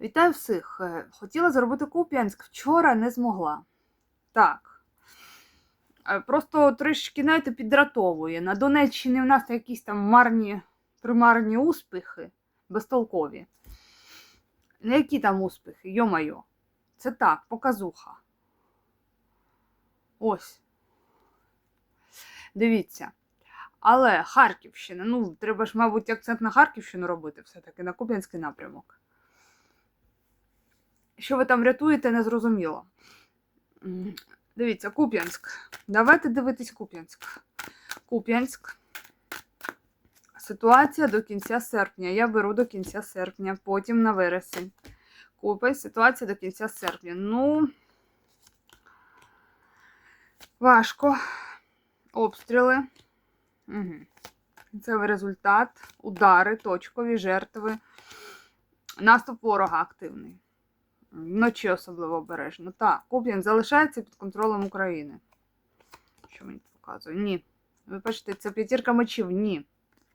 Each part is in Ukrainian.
Вітаю всіх! Е, Хотіла зробити Куп'янськ, вчора не змогла. Так. Е, Просто трішки, знаєте, підратовує. На Донеччині в нас якісь там марні, примарні успіхи, безтолкові. Які там успіхи, йо-майо. Це так, показуха. Ось. Дивіться. Але Харківщина, ну, треба ж, мабуть, акцент на Харківщину робити, все-таки на Куп'янський напрямок. Що ви там рятуєте, не зрозуміло. Дивіться, Куп'янськ. Давайте дивитись Куп'янськ. Куп'янськ. Ситуація до кінця серпня. Я беру до кінця серпня, потім на вересень. Куп'янськ, ситуація до кінця серпня. Ну, важко. Обстріли. Угу. Це результат. Удари, точкові, жертви. Наступ ворога активний. Вночі особливо обережно. Так, Куп'ян залишається під контролем України. Що мені тут показує? Ні. Ви бачите, це п'ятірка мечів. Ні.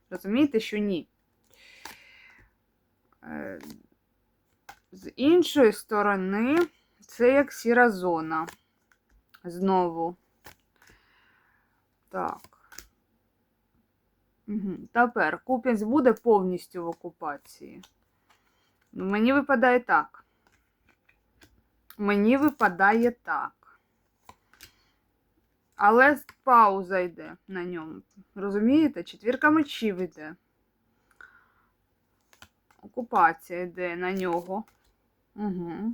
Розумієте, що ні. Е, З іншої сторони, це як сіра зона. Знову. Так. Угу. Тепер Куп'янськ буде повністю в окупації. Ну, Мені випадає так. Мені випадає так. Але пауза йде на ньому. Розумієте? Четвірка мечів йде. Окупація йде на нього. Угу.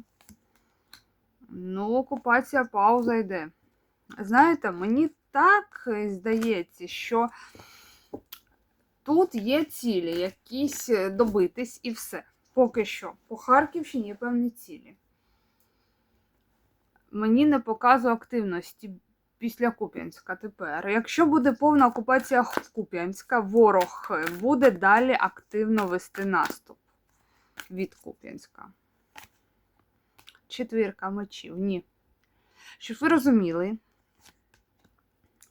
Ну, окупація, пауза йде. Знаєте, мені так здається, що тут є цілі, якісь добитись і все. Поки що. По Харківщині є певні цілі мені не показує активності після Куп'янська тепер. Якщо буде повна окупація Куп'янська, ворог буде далі активно вести наступ від Куп'янська. Четвірка мечів. Ні. Щоб ви розуміли,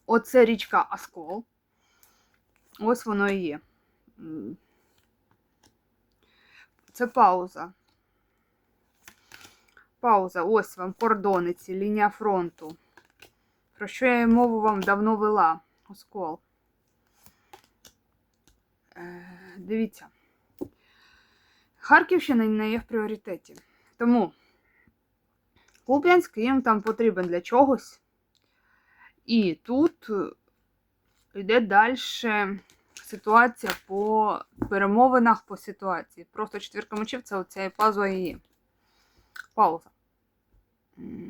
оце річка Оскол. Ось воно і є. Це пауза. Пауза. Ось вам кордони ці, лінія фронту. Про що я мову вам давно вела. Оскол. Е, дивіться. Харківщина не є в пріоритеті. Тому Куп'янськ їм там потрібен для чогось. І тут е, йде далі ситуація по перемовинах по ситуації. Просто четвірка мечів це оця пазуа є. Пауза.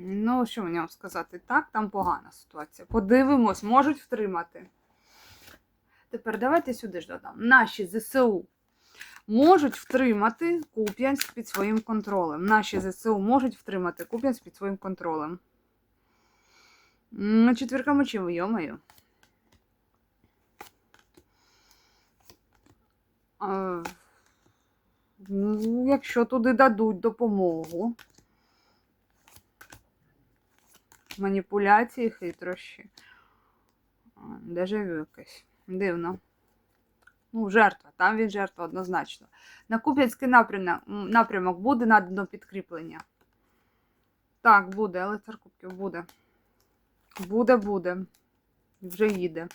Ну, що мені вам сказати? Так, там погана ситуація. Подивимось, можуть втримати. Тепер давайте сюди ж додам. Наші ЗСУ можуть втримати Куп'янськ під своїм контролем. Наші ЗСУ можуть втримати Куп'янськ під своїм контролем. Четвірка мечів, йомаю. Ну, якщо туди дадуть допомогу. Маніпуляції, хитрощі. А, Дежавю якесь. Дивно. Ну, жертва, там він жертва однозначно. На Куп'янський напрямок, напрямок буде надано підкріплення. Так, буде, але кубків буде. Буде, буде. Вже їде.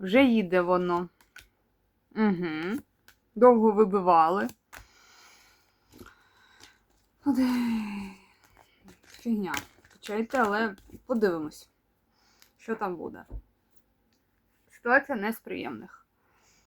Вже їде воно. Угу. Довго вибивали. Фігня. Почайте, але подивимось, що там буде. Ситуація не з приємних.